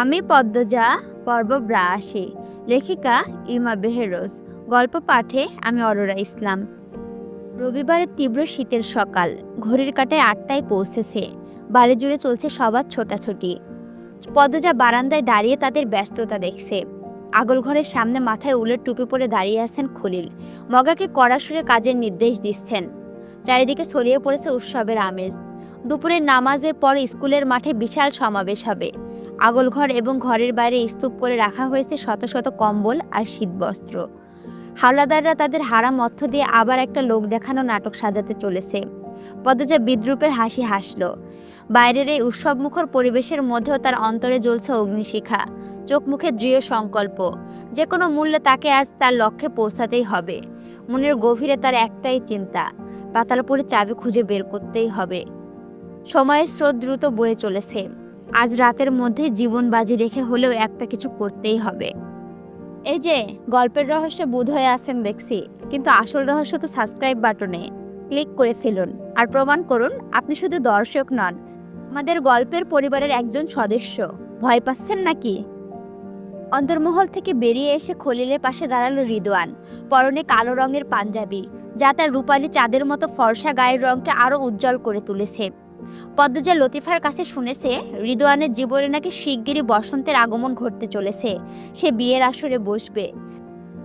আমি পদ্মজা, পর্ব ব্রাসি লেখিকা ইমা বেহেরোজ, গল্প পাঠে আমি অরোরা ইসলাম। রবিবারের তীব্র শীতের সকাল, ঘড়ির কাটায় আটটায় পৌঁছেছে, বাড়ি জুড়ে চলছে সবার ছোটাছুটি। পদ্মজা বারান্দায় দাঁড়িয়ে তাদের ব্যস্ততা দেখছে। আগল ঘরের সামনে মাথায় উলের টুপি পরে দাঁড়িয়ে আছেন খলিল। মগাকে কড়া সুরে কাজের নির্দেশ দিচ্ছেন। চারিদিকে ছড়িয়ে পড়েছে উৎসবের আমেজ। দুপুরের নামাজের পর স্কুলের মাঠে বিশাল সমাবেশ হবে। আগলঘর এবং ঘরের বাইরে স্তূপ করে রাখা হয়েছে শত শত কম্বল আর শীতবস্ত্র। হাওলাদাররা তাদের হারাম অর্থ দিয়ে আবার একটা লোক দেখানো নাটক সাজাতে চলেছে। পদ্মজা বিদ্রুপের হাসি হাসল। বাইরের এই উৎসবমুখর পরিবেশের মধ্যেও তার অন্তরে জ্বলছে অগ্নিশিখা, চোখ মুখে দৃঢ় সংকল্প। যে কোনো মূল্যে তাকে আজ তার লক্ষ্যে পৌঁছাতেই হবে। মনের গভীরে তার একটাই চিন্তা পাতালপুরে চাবি খুঁজে বের করতেই হবে। সময়ের স্রোত দ্রুত বয়ে চলেছে। আজ রাতের মধ্যে জীবন বাজি রেখে হলেও একটা কিছু করতেই হবে। এই যে, গল্পের রহস্য বুধ হয়ে আছেন দেখছি, কিন্তু আসল রহস্য তো সাবস্ক্রাইব বাটনে ক্লিক করে ফেলুন। আর প্রমাণ করুন, আপনি শুধু দর্শক নন, আমাদের গল্পের পরিবারের একজন সদস্য। ভয় পাচ্ছেন নাকি? অন্তর্মহল থেকে বেরিয়ে এসে খলিলের পাশে দাঁড়াল রিদওয়ান পরনে কালো রঙের পাঞ্জাবি, যা তার রূপালী চাঁদের মতো ফর্সা গায়ের রঙকে আরও উজ্জ্বল করে তুলেছে। পদ্মজা লতিফার কাছে শুনেছে, রিদওয়ানের জীবনে নাকি শিগগিরই বসন্তের আগমন ঘটতে চলেছে। সে বিয়ের আসরে বসবে।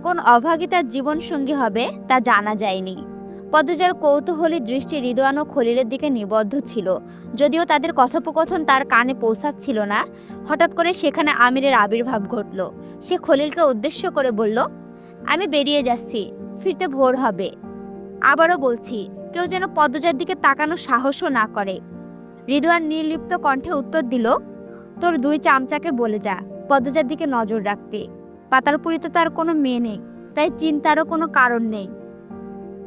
কোন অভাগী তার জীবন সঙ্গী হবে তা জানা যায়নি। পদ্মজার কৌতূহলী দৃষ্টি রিদওয়ান ও খলিলের দিকে নিবদ্ধ ছিল। যদিও তাদের কথোপকথন তার কানে পৌঁছাচ্ছিল না, হঠাৎ করে সেখানে আমিরের আবির্ভাব ঘটল। সে খলিলকে উদ্দেশ্য করে বলল, আমি বেরিয়ে যাচ্ছি, ফিরতে ভোর হবে। আবারও বলছি, কেউ যেন পদ্মজার দিকে তাকানো সাহসও না করে। রিদওয়ান নির্লিপ্ত কণ্ঠে উত্তর দিল, তোর দুই চামচাকে বলে যা, পদ্মজার দিকে নজর রাখতে। পাতালপুরিতে তার কোনো মেয়ে নেই, তাই চিন্তারও কোনো কারণ নেই।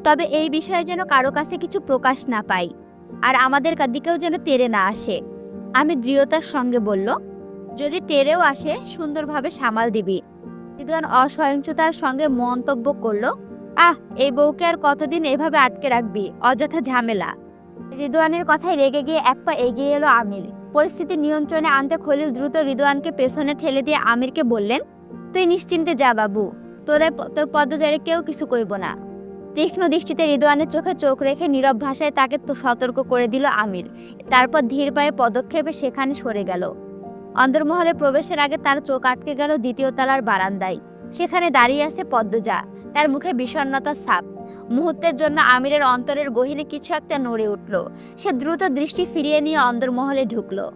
তবে এই বিষয়ে যেন কারও কাছে কিছু প্রকাশ না পাই, আর আমাদের দিকেও যেন তেরে না আসে। আমি দৃঢ়তার সঙ্গে বলল, যদি তেরেও আসে, সুন্দরভাবে সামাল দিবি। রিদওয়ান অসহিংসতার সঙ্গে মন্তব্য করল, আহ, এই বউকে আর কতদিন এভাবে আটকে রাখবি? অযথা ঝামেলা। রিদওয়ানের কথায় রেগে গিয়ে এক পা এগিয়ে এলো আমির। পরিস্থিতি নিয়ন্ত্রণে আনতে খলিল দ্রুত রিদওয়ানকে পেছনে ঠেলে দিয়ে আমিরকে বললেন, তুই নিশ্চিন্তে যা বাবু, তোরে তোর পদচারে কেউ কিছু কইব না। তীক্ষ্ণ দৃষ্টিতে রিদওয়ানের চোখে চোখ রেখে নীরব ভাষায় তাকে সতর্ক করে দিল আমির। তারপর ধীর পায়ে পদক্ষেপে সেখানে সরে গেল। অন্দরমহলে প্রবেশের আগে তার চোখ আটকে গেল দ্বিতীয় তলার বারান্দায়। সেখানে দাঁড়িয়ে আছে পদ্মজা। তার মুখে বিষণ্ণতার ছাপ। মুহূর্তের জন্য আমিরের অন্তরের গহিনে কিছু একটা নড়ে উঠল। সে দ্রুত দৃষ্টি ফিরিয়ে নিয়ে অন্দরমহলে ঢুকল।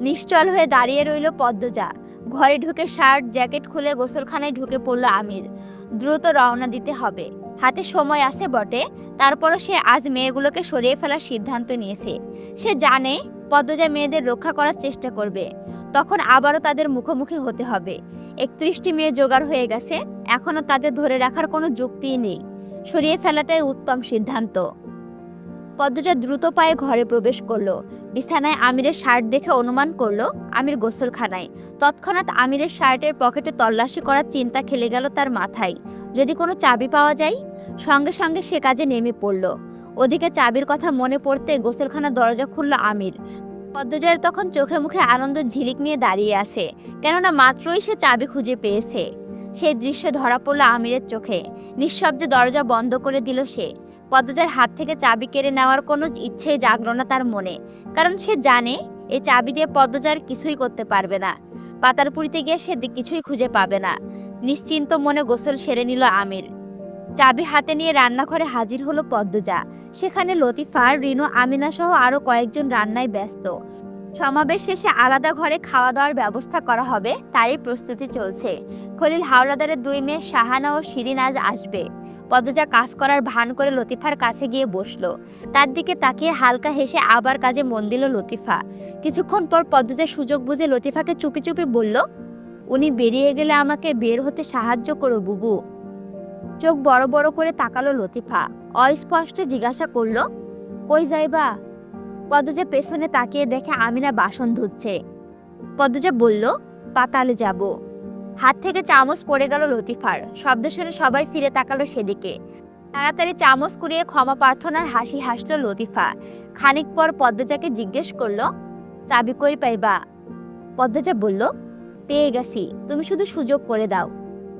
নিশ্চল হয়ে দাঁড়িয়ে রইল পদ্মজা। ঘরে ঢুকে শার্ট, জ্যাকেট খুলে গোসলখানায় ঢুকে পড়ল আমির। দ্রুত রওনা দিতে হবে। হাতে সময় আছে বটে। তারপরও সে আজ মেয়েগুলোকে সরিয়ে ফেলার সিদ্ধান্ত নিয়েছে। সে জানে পদ্মজা মেয়েদের রক্ষা করার চেষ্টা করবে। তখন আবারও তাদের মুখোমুখি হতে হবে। একত্রিশটি মেয়ে জোগাড় হয়ে গেছে। এখনও তাদের ধরে রাখার কোনো যুক্তিই নেই। সরিয়ে ফেলাটাই উত্তম সিদ্ধান্ত। পদ্মজা দ্রুত পায়ে ঘরে প্রবেশ করল। বিছানায় আমিরের শার্ট দেখে অনুমান করল, আমির গোসলখানায়। তৎক্ষণাৎ আমিরের শার্টের পকেটে তল্লাশি করার চিন্তা খেলে গেল তার মাথায়। যদি কোনো চাবি পাওয়া যায়? সঙ্গে সঙ্গে সে কাজে নেমে পড়ল। ওদিকে চাবির কথা মনে পড়তে গোসলখানার দরজা খুলল আমির। পদ্মজয়ের তখন চোখে মুখে আনন্দ ঝিলিক নিয়ে দাঁড়িয়ে আছে, কেননা মাত্রই সে চাবি খুঁজে পেয়েছে। সেই দৃশ্য ধরা পড়ল আমিরের চোখে। নিঃশব্দে দরজা বন্ধ করে দিল সে। পদ্মজার হাত থেকে চাবি কেড়ে নেওয়ার কোনো ইচ্ছেই জাগল না তার মনে। কারণ সে জানে, এই চাবি দিয়ে পদ্মজার কিছুই করতে পারবে না। পাতারপুরিতে গিয়ে সে কিছুই খুঁজে পাবে না। নিশ্চিন্ত মনে গোসল সেরে নিল আমির। চাবি হাতে নিয়ে রান্নাঘরে হাজির হলো পদ্মজা। সেখানে লতিফা, রিনু আমিনা সহ আরও কয়েকজন রান্নায় ব্যস্ত। সমাবেশ শেষে আলাদা ঘরে খাওয়া দাওয়ার ব্যবস্থা করা হবে, তারই প্রস্তুতি চলছে। খলিল হাওলাদারের দুই মেয়ে শাহানা ও শিরিন আজ আসবে। পদ্মজা কাজ করার ভান করে লতিফার কাছে গিয়ে বসল। তার দিকে তাকিয়ে হালকা হেসে আবার কাজে মন দিল লতিফা। কিছুক্ষণ পর পদ্মজা সুযোগ বুঝে লতিফাকে চুপি চুপি বলল, উনি বেরিয়ে গেলে আমাকে বের হতে সাহায্য করো, বুবু। চোখ বড় বড় করে তাকালো লতিফা। অস্পষ্ট জিজ্ঞাসা করল, কই যাইবা? পদ্মজা পেছনে তাকিয়ে দেখে আমিনা বাসন ধুচ্ছে। পদ্মজা বলল, পাতালে যাব। হাত থেকে চামচ পড়ে গেল লতিফার। শব্দ শুনে সবাই ফিরে তাকালো সেদিকে। তাড়াতাড়ি চামচ কুড়িয়ে ক্ষমা প্রার্থনার হাসি হাসলো লতিফা। খানিক পর পদ্মজাকে জিজ্ঞেস করল, চাবি কই পাইবা? পদ্মজা বলল, পেয়ে গেছি, তুমি শুধু সুযোগ করে দাও।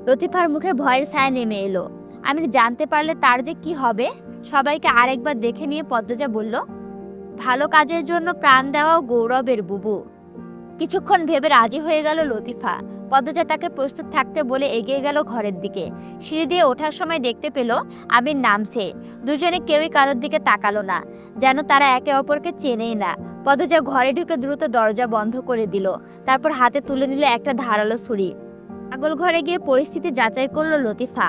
লতিফার মুখে ভয়ের ছায়া নেমে এলো। আমি জানতে পারলে তার যে কি হবে, সবাইকে আরেকবার দেখে নিয়ে পদ্মজা বলল ভালো কাজের জন্য প্রাণ দেওয়াও গৌরবের বুবু। কিছুক্ষণ ভেবে রাজি হয়ে গেল লতিফা। পদ্মজা তাকে প্রস্তুত থাকতে বলে এগিয়ে গেল ঘরের দিকে। সিঁড়ি দিয়ে ওঠার সময় দেখতে পেল আমির নামছে। দুজনে কেউই কারোর দিকে তাকালো না, যেন তারা একে অপরকে চেনেই না। পদ্মজা ঘরে ঢুকে দ্রুত দরজা বন্ধ করে দিল, তারপর হাতে তুলে নিল একটা ধারালো ছুরি। আগল ঘরে গিয়ে পরিস্থিতি যাচাই করল লতিফা।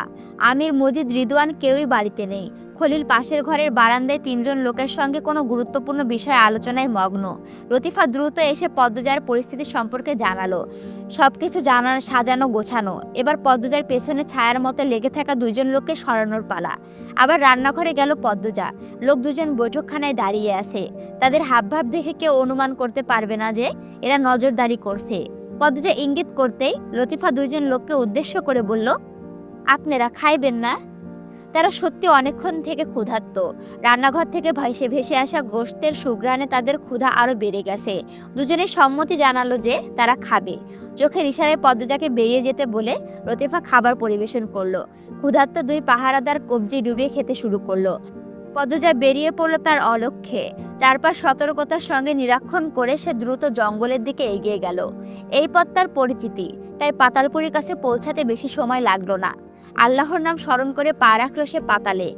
আমির, মজিদ, রিদওয়ান কেউই বাড়িতে নেই। খলিল পাশের ঘরের বারান্দায় তিনজন লোকের সঙ্গে কোনো গুরুত্বপূর্ণ বিষয়ে আলোচনায় মগ্ন। লতিফা দ্রুত এসে পদ্মজার পরিস্থিতি সম্পর্কে জানালো। সবকিছু জানানো সাজানো, গোছানো। এবার পদ্মজার পেছনে ছায়ার মতো লেগে থাকা দুইজন লোককে সরানোর পালা। আবার রান্নাঘরে গেল পদ্মজা। লোক দুজন বৈঠকখানায় দাঁড়িয়ে আছে। তাদের হাবভাব দেখে কেউ অনুমান করতে পারবে না যে, এরা নজরদারি করছে। পদ্মজা ইঙ্গিত করতেই লতিফা দুইজন লোককে উদ্দেশ্য করে বলল, আপনারা খাইবেন না? তারা সত্যি অনেকক্ষণ থেকে ক্ষুধার্ত। রান্নাঘর থেকে ভেসে ভেসে আসা গোশতের সুগ্রানে তাদের ক্ষুধা আরও বেড়ে গেছে। দুজনে সম্মতি জানালো যে তারা খাবে। চোখের ইশারায় পদ্মজাকে বেরিয়ে যেতে বলে লতিফা খাবার পরিবেশন করল। ক্ষুধার্ত দুই পাহারাদার কবজি ডুবিয়ে খেতে শুরু করল। পদ্মজা বেরিয়ে পড়ল তার অলক্ষ্যে। চারপাশ সতর্কতার সঙ্গে নিরীক্ষণ করে সে দ্রুত জঙ্গলের দিকে এগিয়ে গেল। এই পথ তার পরিচিতি, তাই পাতালপুরীর কাছে পৌঁছাতে বেশি সময় লাগল না। আল্লাহর নাম স্মরণ করে পা রাখল সে পাতালে।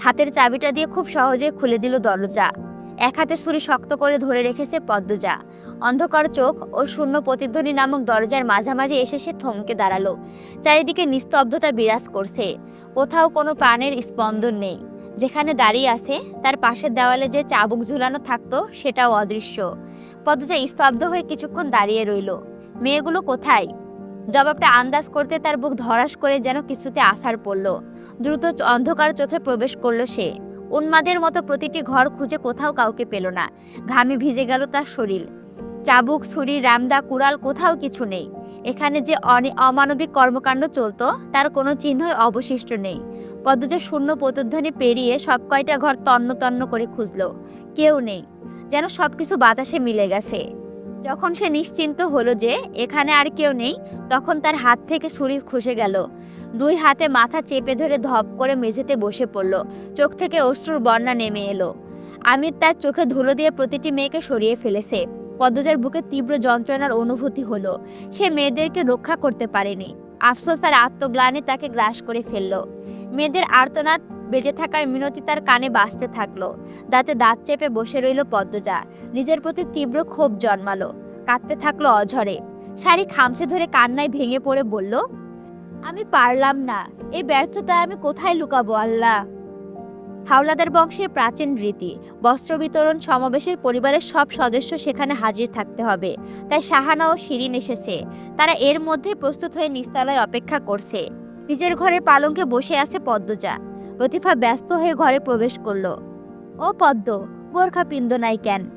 হাতের চাবিটা দিয়ে খুব সহজে খুলে দিল দরজা। এক হাতে ছুরি শক্ত করে ধরে রেখেছে পদ্মজা। অন্ধকার চোখ ও শূন্য প্রতিধ্বনি নামক দরজার মাঝামাঝি এসে সে থমকে দাঁড়াল। চারিদিকে নিস্তব্ধতা বিরাজ করছে। কোথাও কোনো প্রাণের স্পন্দন নেই। যেখানে দাঁড়িয়ে আছে, তার পাশের দেওয়ালে যে চাবুক ঝুলানো থাকতো, সেটাও অদৃশ্য। পদ্মজা স্তব্ধ হয়ে কিছুক্ষণ দাঁড়িয়ে রইল। মেয়েগুলো কোথায়? জবাবটা আন্দাজ করতে তার বুক ধরাস করে যেন কিছুতে আসার পড়ল। দ্রুত অন্ধকার চোখে প্রবেশ করল সে। উন্মাদের মতো প্রতিটি ঘর খুঁজে কোথাও কাউকে পেল না। ঘামে ভিজে গেল তার শরীর। চাবুক, ছুরি, রামদা, কুড়াল কোথাও কিছু নেই। এখানে যে অমানবিক কর্মকাণ্ড চলতো, তার কোনো চিহ্নই অবশিষ্ট নেই। পদ্মজা শূন্য প্রতিধ্বনি পেরিয়ে সব কয়টা ঘর তন্ন তন্ন করে খুঁজলো। কেউ নেই। যেন সবকিছু বাতাসে মিলে গেছে। যখন সে নিশ্চিন্ত হলো যে এখানে আর কেউ নেই, তখন তার হাত থেকে ছুরি খসে গেল। দুই হাতে মাথা চেপে ধরে ধপ করে মেঝেতে বসে পড়ল। চোখ থেকে অশ্রুর বন্যা নেমে এলো। আমির তার চোখে ধুলো দিয়ে প্রতিটি মেয়েকে সরিয়ে ফেলেছে। পদ্মজার বুকে তীব্র যন্ত্রণার অনুভূতি হলো। সে মেয়েদেরকে রক্ষা করতে পারেনি। আফসোস আর আত্মগ্লানি তাকে গ্রাস করে ফেলল। মেয়েদের আর্তনাদ বেঁচে থাকার মিনতি তার কানে বাজতে থাকল। দাঁতে দাঁত চেপে বসে রইল পদ্মজা। নিজের প্রতি তীব্র ক্ষোভ জন্মালো। কাঁদতে থাকল অঝরে। শাড়ি খামছে ধরে কান্নায় ভেঙে পড়ে বলল, আমি পারলাম না। এই ব্যর্থতায় আমি কোথায় লুকাবো, আল্লাহ? হাওলাদার বংশের প্রাচীন রীতি। বস্ত্র বিতরণ সমাবেশের পরিবারের সব সদস্য সেখানে হাজির থাকতে হবে। তাই শাহানা ও শিরিন এসেছে। তারা এর মধ্যে প্রস্তুত হয়ে নিস্তালয় অপেক্ষা করছে। নিজের ঘরের পালঙ্কে বসে আছে পদ্মজা। লতিফা ব্যস্ত হয়ে ঘরে প্রবেশ করল। ও পদ্ম বোরখা পিন্দ নাই কেন?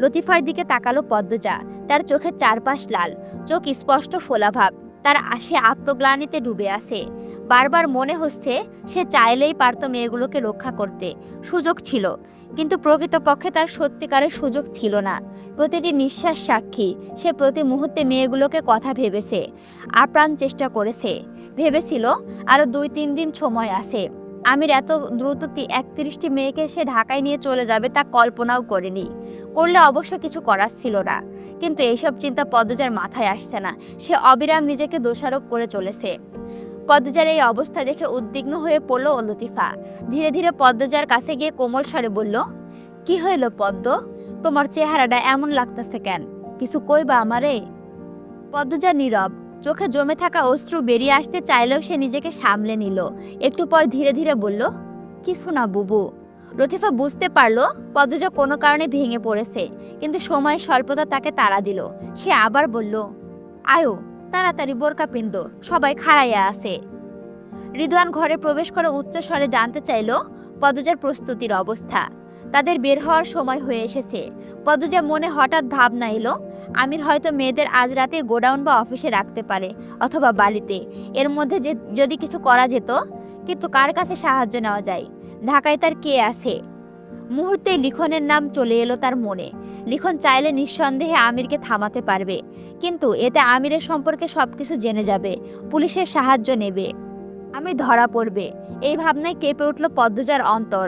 লতিফার দিকে তাকালো পদ্মজা। তার চোখের চারপাশ লাল, চোখ স্পষ্ট ফোলাভাব। তার আসে আত্মগ্লানিতে ডুবে আছে। বারবার মনে হচ্ছে সে চাইলেই পারত মেয়েগুলোকে রক্ষা করতে। সুযোগ ছিল। কিন্তু প্রকৃতপক্ষে তার সত্যিকারের সুযোগ ছিল না। প্রতিটি নিঃশ্বাস সাক্ষী। সে প্রতি মুহূর্তে মেয়েগুলোকে কথা ভেবেছে। আপ্রাণ চেষ্টা করেছে। ভেবেছিল আরও দুই তিন দিন সময় আছে। আমির এত দ্রুত একত্রিশটি মেয়েকে সে ঢাকায় নিয়ে চলে যাবে তা কল্পনাও করেনি। করলে অবশ্য কিছু করার ছিল না। কিন্তু এইসব চিন্তা পদ্মজার মাথায় আসছে না। সে অবিরাম নিজেকে দোষারোপ করে চলেছে। পদ্মজার এই অবস্থা দেখে উদ্বিগ্ন হয়ে পড়ল লতিফা। ধীরে ধীরে পদ্মজার কাছে গিয়ে কোমল স্বরে বলল, কি হইল পদ্ম? তোমার চেহারাটা এমন লাগতেছে কেন? কিছু কইবা আমারে? পদ্মজা নীরব। চোখে জমে থাকা অশ্রু বেরিয়ে আসতে চাইলেও সে নিজেকে সামলে নিল। একটু পর ধীরে ধীরে বলল, কিছু না বুবু। লতিফা বুঝতে পারল পদ্মজা কোনো কারণে ভেঙে পড়েছে, কিন্তু সময়ের স্বল্পতা তাকে তাড়া দিল। সে আবার বলল, আয়ো, তাড়াতাড়ি বোরকা পিন্দ, সবাই খাড়াইয়া আছে। রিদওয়ান ঘরে প্রবেশ করে উচ্চ স্বরে জানতে চাইল পদ্মজার প্রস্তুতির অবস্থা। তাদের বের হওয়ার সময় হয়ে এসেছে। পদ্মজা মনে হঠাৎ ভাবনা এলো আমির হয়তো মেয়েদের আজ রাতে গোডাউন বা অফিসে রাখতে পারে, অথবা বাড়িতে। এর মধ্যে যে যদি কিছু করা যেত, কিন্তু কার কাছে সাহায্য নেওয়া যায়? ঢাকায় তার কে আছে? মুহূর্তে লিখনের নাম চলে এলো তার মনে। লিখন চাইলে নিঃসন্দেহে আমিরকে থামাতে পারবে, কিন্তু এতে আমিরের সম্পর্কে সবকিছু জেনে যাবে, পুলিশের সাহায্য নেবে। আমি ধরা পড়বে। এই ভাবনায় কেঁপে উঠল পদ্মজার অন্তর।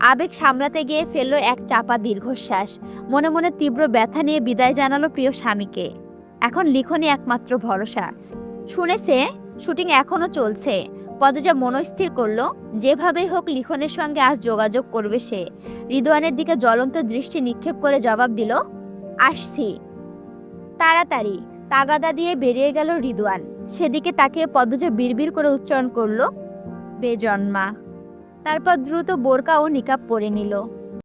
আবেগ সামলাতে গিয়ে ফেলল এক চাপা দীর্ঘশ্বাস। মনে মনে তীব্র ব্যথা নিয়ে বিদায় জানালো প্রিয় স্বামীকে। এখন লিখনই একমাত্র ভরসা। শুনেছে, শুটিং এখনও চলছে। পদজা মনস্থির করল, যেভাবেই হোক লিখনের সঙ্গে আজ যোগাযোগ করবে সে। রিদওয়ানের দিকে জ্বলন্ত দৃষ্টি নিক্ষেপ করে জবাব দিল, আসছি। তাড়াতাড়ি তাগাদা দিয়ে বেরিয়ে গেল রিদওয়ান। সেদিকে তাকিয়ে পদ্মজা বিড়বিড় করে উচ্চারণ করল, বেজন্মা। তারপর দ্রুত বোরকা ও নিকাব পরে নিল।